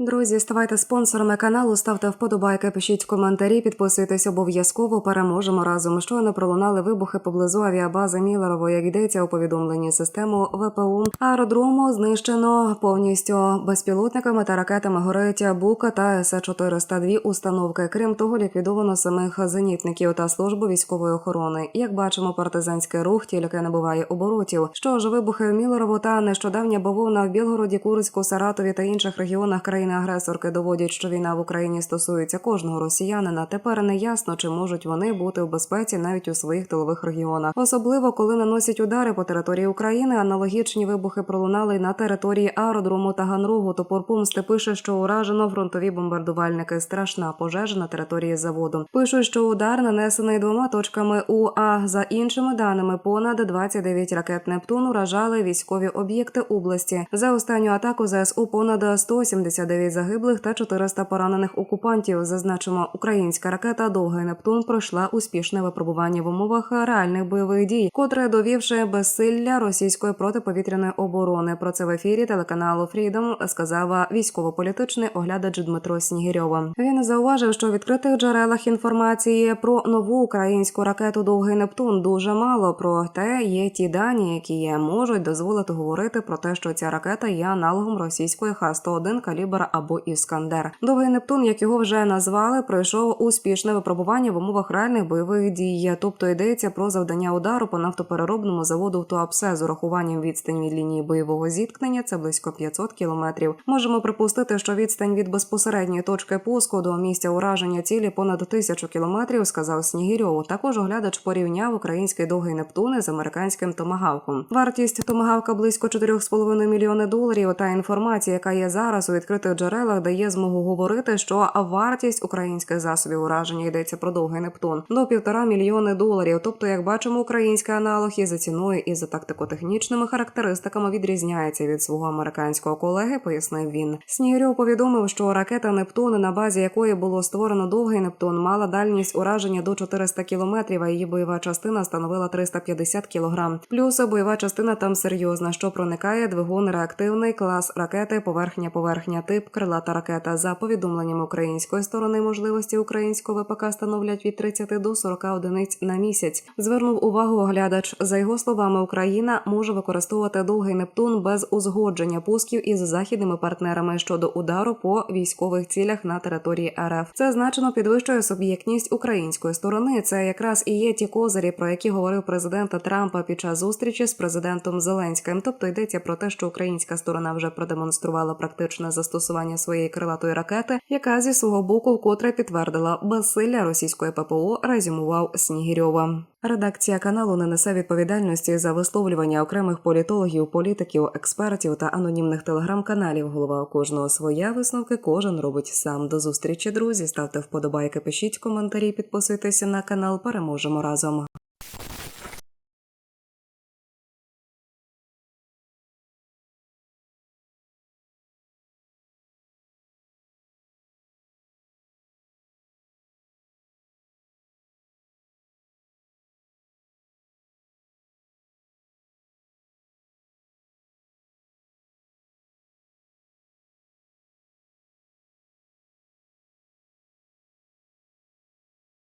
Друзі, ставайте спонсорами каналу, ставте вподобайки, пишіть коментарі, підписуйтесь обов'язково. Переможемо разом. Щойно пролунали вибухи поблизу авіабази Мілерово. Як йдеться у повідомленні систему ВПУ аеродрому знищено повністю безпілотниками та ракетами горить Бука та С-402 установки. Крім того, ліквідовано самих зенітників та службу військової охорони. Як бачимо, партизанський рух тільки набуває оборотів. Що ж, вибухи в Мілерово та нещодавня бавовна в Білгороді, Курську, Саратові та інших регіонах країни-агресорки доводять, що війна в Україні стосується кожного росіянина. Тепер не ясно, чи можуть вони бути в безпеці навіть у своїх тилових регіонах, особливо коли наносять удари по території України. Аналогічні вибухи пролунали на території аеродрому та Ганругу. Топор помсти пише, що уражено фронтові бомбардувальники. Страшна пожежа на території заводу. Пишуть, що удар нанесений двома точками у А. За іншими даними, понад 29 ракет Нептун уражали військові об'єкти області. За останню атаку ЗСУ понад 179 загиблих та 400 поранених окупантів. Зазначимо, українська ракета Довгий Нептун пройшла успішне випробування в умовах реальних бойових дій, котре довівши безсилля російської протиповітряної оборони. Про це в ефірі телеканалу Фрідом сказав військово-політичний оглядач Дмитро Снігирьова. Він зауважив, що в відкритих джерелах інформації про нову українську ракету Довгий Нептун дуже мало. Проте є ті дані, які можуть дозволити говорити про те, що ця ракета є аналогом російської Х-101 калібра або Іскандер. Довгий Нептун, як його вже назвали, пройшов успішне випробування в умовах реальних бойових дій. Тобто йдеться про завдання удару по нафтопереробному заводу в Туапсе з урахуванням відстані від лінії бойового зіткнення. Це близько 500 кілометрів. Можемо припустити, що відстань від безпосередньої точки пуску до місця ураження цілі понад тисячу кілометрів, сказав Снігірьов. Також оглядач порівняв український довгий Нептун з американським томагавком. Вартість томагавка близько 4,5 мільйони доларів. Та інформація, яка є зараз у відкритих джерелах, дає змогу говорити, що вартість українських засобів ураження йдеться про довгий Нептун до півтора мільйони доларів. Тобто, як бачимо, український аналог і за ціною, і за тактико-технічними характеристиками відрізняється від свого американського колеги. Пояснив він. Снігирьов повідомив, що ракета Нептун, на базі якої було створено довгий Нептун, мала дальність ураження до 400 кілометрів, а її бойова частина становила 350 кілограм. Плюс бойова частина там серйозна, що проникає двигун реактивний клас ракети, поверхня поверхня тип крилата ракета. За повідомленням української сторони, можливості українського ВПК становлять від 30 до 40 одиниць на місяць. Звернув увагу оглядач. За його словами, Україна може використовувати довгий Нептун без узгодження пусків із західними партнерами щодо удару по військових цілях на території РФ. Це значно підвищує суб'єктність української сторони. Це якраз і є ті козирі, про які говорив президент Трампа під час зустрічі з президентом Зеленським. Тобто йдеться про те, що українська сторона вже продемонструвала практичне застосування своєї крилатої ракети, яка зі свого боку вкотре підтвердила безсилля російської ППО. Резюмував Снігірьова. Редакція каналу не несе відповідальності за висловлювання окремих політологів, політиків, експертів та анонімних телеграм-каналів. Голова кожного своя висновки кожен робить сам. До зустрічі, друзі. Ставте вподобайки, пишіть коментарі, підписуйтеся на канал. Переможемо разом.